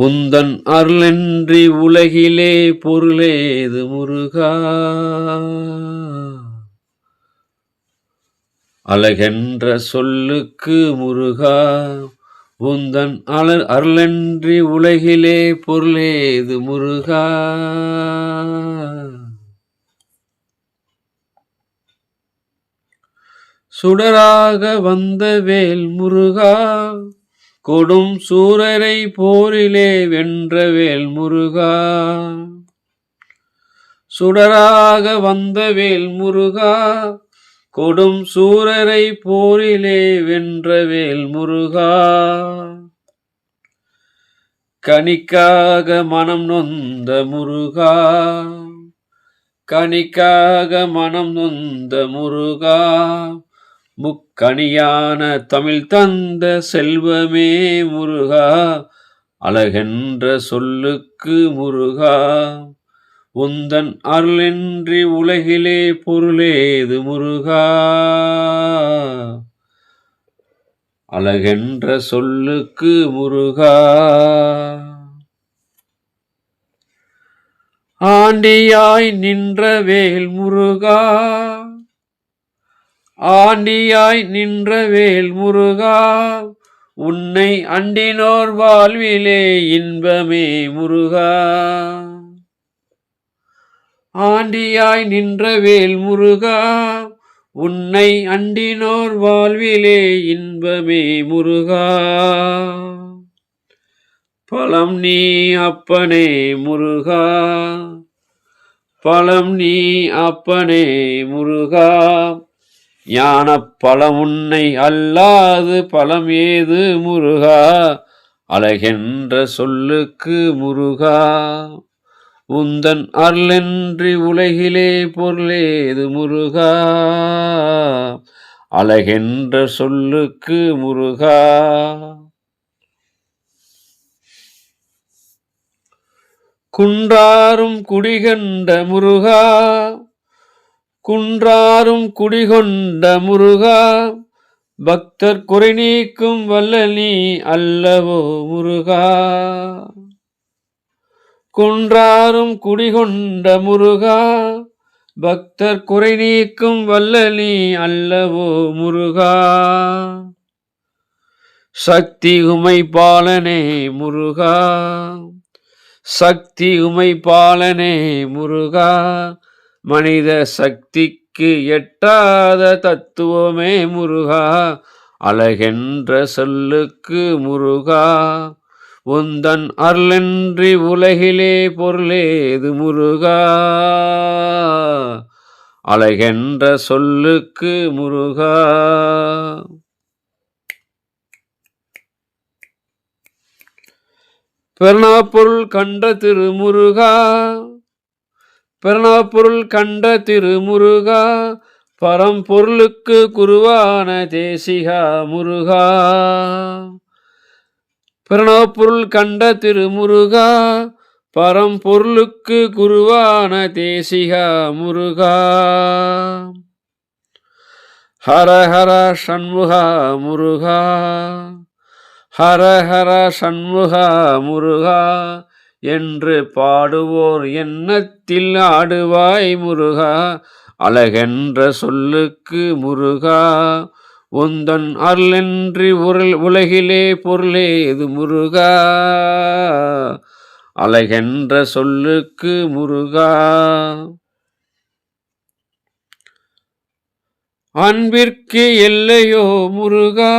உந்தன் அருளன்றி உலகிலே பொருளேது முருகா. அழகென்ற சொல்லுக்கு முருகா. உந்தன் அல அருளன்றி உலகிலே பொருளேது முருகா. சுடராக வந்த வேல் முருகா. கொடும் சூரரை போரிலே வென்ற வேல் முருகா சுடராக வந்த வேல் முருகா கொடும் சூரரை போரிலே வென்ற வேல் முருகா கனிக்காக மனம் நொந்த முருகா கனிக்காக மனம் நொந்த முருகா. முக்கணியான தமிழ் தந்த செல்வமே முருகா அழகென்ற சொல்லுக்கு முருகா. உந்தன் அருளின்றி உலகிலே பொருளேது முருகா. அழகென்ற சொல்லுக்கு முருகா. ஆண்டியாய் நின்ற வேல் முருகா. ஆண்டியாய் நின்ற வேல் முருகா உன்னை அண்டினோர் வாழ்விலே இன்பமே முருகா. ஆண்டியாய் நின்ற வேல் முருகா உன்னை அண்டினோர் வாழ்விலே இன்பமே முருகா. பழம் நீ அப்பனே முருகா பழம் நீ அப்பனே முருகா. ஞான பழம் உன்னை அல்லாது பழம் ஏது முருகா? அழகென்ற சொல்லுக்கு முருகா. உந்தன் அருளென்றி உலகிலே பொருளேது முருகா? அழகென்ற சொல்லுக்கு முருகா. குன்றாரும் குடிகண்ட முருகா. குன்றாரும் குடிகொண்ட முருகா பக்தர் குறை நீக்கும் வல்லனி அல்லவோ முருகா. குன்றாரும் குடிகொண்ட முருகா பக்தர் குறை நீக்கும் வல்லனி அல்லவோ முருகா. சக்தி உமை பாலனே முருகா சக்தி உமை பாலனே முருகா. மனித சக்திக்கு எட்டாத தத்துவமே முருகா. அழகென்ற சொல்லுக்கு முருகா. உந்தன் அருளன்றி உலகிலே பொருளேது முருகா. அழகென்ற சொல்லுக்கு முருகா. பெருணாப்பொருள் கண்ட திருமுருகா. பெருணாப்பொருள் கண்ட திருமுருகா பரம்பொருளுக்கு குருவான தேசிகா முருகா. பிரணவப்பொருள் கண்ட திருமுருகா பரம்பொருளுக்கு குருவான தேசிகா முருகா. ஹர ஹர சண்முகா முருகா ஹர ஹர சண்முகா முருகா. என்று பாடுவோர் எண்ணத்தில் ஆடுவாய் முருகா அழகென்ற சொல்லுக்கு முருகா. உந்தன் அருளென்றி உரல் உலகிலே பொருளே இது முருகா. அழகென்ற சொல்லுக்கு முருகா. அன்பிற்கு எல்லையோ முருகா.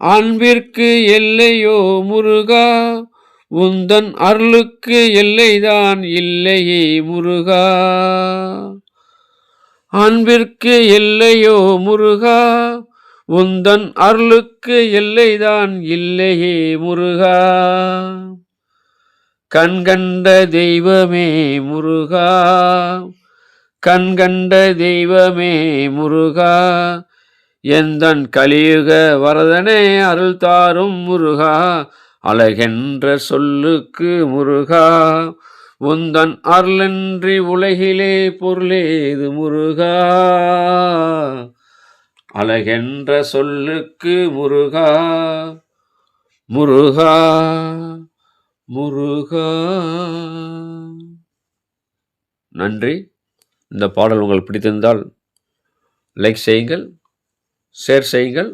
அன்பிற்கு எல்லையோ முருகா. உந்தன் அருளுக்கு எல்லைதான் இல்லையே முருகா. அன்பிற்கு எல்லையோ முருகா. உந்தன் அருளுக்கு எல்லைதான் இல்லையே முருகா. கண்கண்ட தெய்வமே முருகா. கண்கண்ட தெய்வமே முருகா. எந்தன் கலியுக வரதனே அருள் தாரும் முருகா. அழகென்ற சொல்லுக்கு முருகா உந்தன் அருளன்றி உலகிலே பொருளேது முருகா. அழகென்ற சொல்லுக்கு முருகா முருகா முருகா. நன்றி. இந்த பாடல் உங்களுக்கு பிடித்திருந்தால் லைக் செய்யுங்கள் ஷேர் செய்யுங்கள்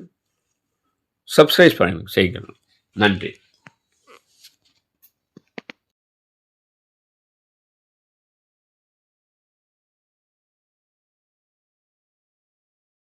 சப்ஸ்கிரைப் பண்ணுங்கள் செய்யுங்கள். நன்றி.